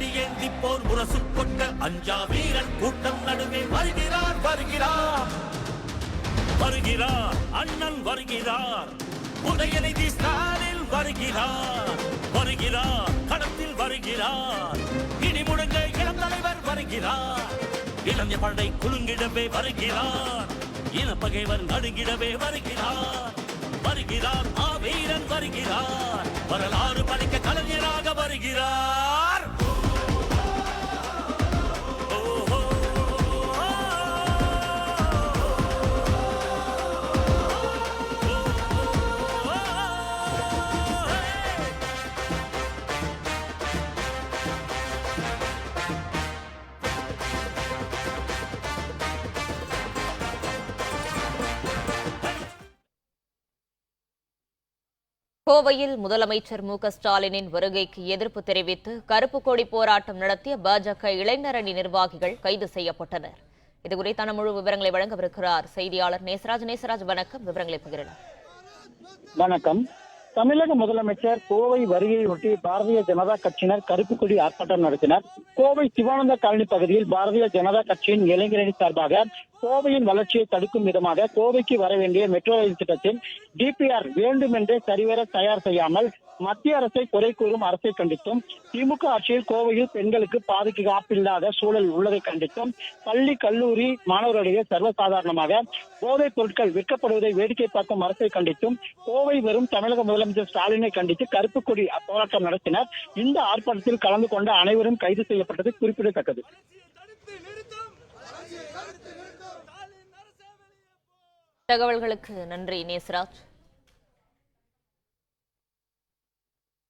கொடியேந்தி போர் முரசு கொண்ட அஞ்சா வீரன் கூட்டம் நடுவே வருகிறார் வருகிறார். வருகிறார் அண்ணன் வருகிறார். உதயநிதி ஸ்டாலில் வருகிறார். வருகிறார் களத்தில் வருகிறார். இடி முழங்க இளம் தலைவர் வருகிறார். இளைஞ படை குலுங்கிடவே வருகிறார். இன பகைவர் நடுங்கிடவே வருகிறார். வருகிறார் ஆ வீரன் வருகிறார். வரலாறு படைக்க கலைஞராக வருகிறார். கோவையில் முதலமைச்சர் மு ஸ்டாலினின் வருகைக்கு எதிர்ப்பு தெரிவித்து கருப்பு கொடி போராட்டம் நடத்திய பாஜக இளைஞரணி நிர்வாகிகள் கைது செய்யப்பட்டனர். இதுகுறித்தான முழு விவரங்களை வழங்கவிருக்கிறார் செய்தியாளர் நேசராஜ். நேசராஜ் வணக்கம். விவரங்களை பகிரலாம் வணக்கம். தமிழக முதலமைச்சர் கோவை வருகையொட்டி பாரதிய ஜனதா கட்சியினர் கருப்பு கொடி ஆர்ப்பாட்டம் நடத்தினர். கோவை சிவானந்த காலனி பகுதியில் பாரதிய ஜனதா கட்சியின் இளைஞரணி சார்பாக கோவையின் வளர்ச்சியை தடுக்கும் விதமாக கோவைக்கு வர வேண்டிய மெட்ரோ ரயில் திட்டத்தில் டிபிஆர் வேண்டுமென்றே சரிவர தயார் செய்யாமல் மத்திய அரசை குறை கூறும் அரசை கண்டித்தும் திமுக ஆட்சியில் கோவையில் பெண்களுக்கு பாதுகாப்பில்லாத சூழல் உள்ளதை கண்டித்தும் பள்ளி கல்லூரி மாணவர்களிடையே சர்வசாதாரணமாக போதைப் பொருட்கள் விற்கப்படுவதை வேடிக்கை பார்க்கும் அரசை கண்டித்தும் கோவை வரும் தமிழக முதலமைச்சர் ஸ்டாலினை கண்டித்து கருப்பு கொடி போராட்டம் நடத்தினர். இந்த ஆர்ப்பாட்டத்தில் கலந்து கொண்ட அனைவரும் கைது செய்யப்பட்டது குறிப்பிடத்தக்கது. தகவல்களுக்கு நன்றி நேசராஜ்.